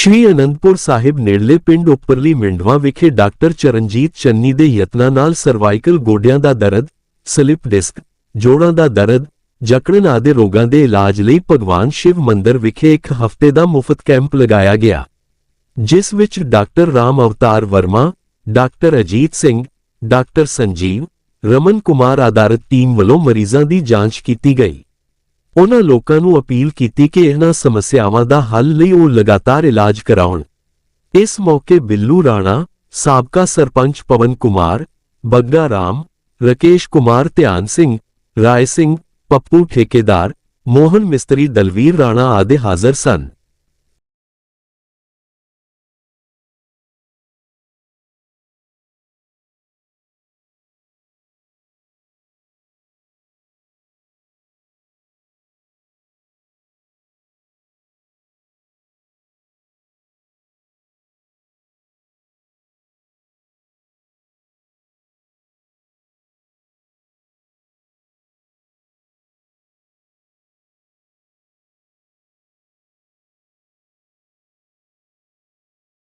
ਸ਼੍ਰੀ ਅਨੰਦਪੁਰ ਸਾਹਿਬ ਨੇੜਲੇ ਪਿੰਡ ਉੱਪਰਲੀ ਮਿੰਡਵਾ ਵਿਖੇ ਡਾਕਟਰ ਚਰਨਜੀਤ ਚੰਨੀ ਦੇ ਯਤਨਾਂ ਨਾਲ ਸਰਵਾਈਕਲ ਗੋਡਿਆਂ ਦਾ ਦਰਦ, ਸਲਿਪ ਡਿਸਕ, ਜੋੜਾਂ ਦਾ ਦਰਦ, ਜਕੜਨ ਆਦਿ ਰੋਗਾਂ ਦੇ ਇਲਾਜ ਲਈ ਭਗਵਾਨ ਸ਼ਿਵ ਮੰਦਰ ਵਿਖੇ ਇੱਕ ਹਫ਼ਤੇ ਦਾ ਮੁਫਤ ਕੈਂਪ ਲਗਾਇਆ ਗਿਆ, ਜਿਸ ਵਿੱਚ doctor Ram Avtar Verma, doctor Ajit Singh, doctor Sanjeev, Raman Kumar ਆਧਾਰਿਤ ਟੀਮ ਵੱਲੋਂ ਮਰੀਜ਼ਾਂ ਦੀ ਜਾਂਚ ਕੀਤੀ ਗਈ। ਉਹਨਾਂ ਲੋਕਾਂ ਨੂੰ ਅਪੀਲ ਕੀਤੀ ਕਿ ਇਹਨਾਂ ਸਮੱਸਿਆਵਾਂ ਦਾ ਹੱਲ ਲਈ ਉਹ ਲਗਾਤਾਰ ਇਲਾਜ ਕਰਾਉਣ। ਇਸ ਮੌਕੇ ਬਿੱਲੂ ਰਾਣਾ, ਸਾਬਕਾ ਸਰਪੰਚ ਪਵਨ ਕੁਮਾਰ, ਬੱਗਾ ਰਾਮ, ਰਕੇਸ਼ ਕੁਮਾਰ ਧਿਆਨ ਸਿੰਘ, ਰਾਏ ਸਿੰਘ, ਪੱਪੂ ਠੇਕੇਦਾਰ, ਮੋਹਨ ਮਿਸਤਰੀ ਦਲਵੀਰ ਰਾਣਾ ਆਦਿ ਹਾਜ਼ਰ ਸਨ।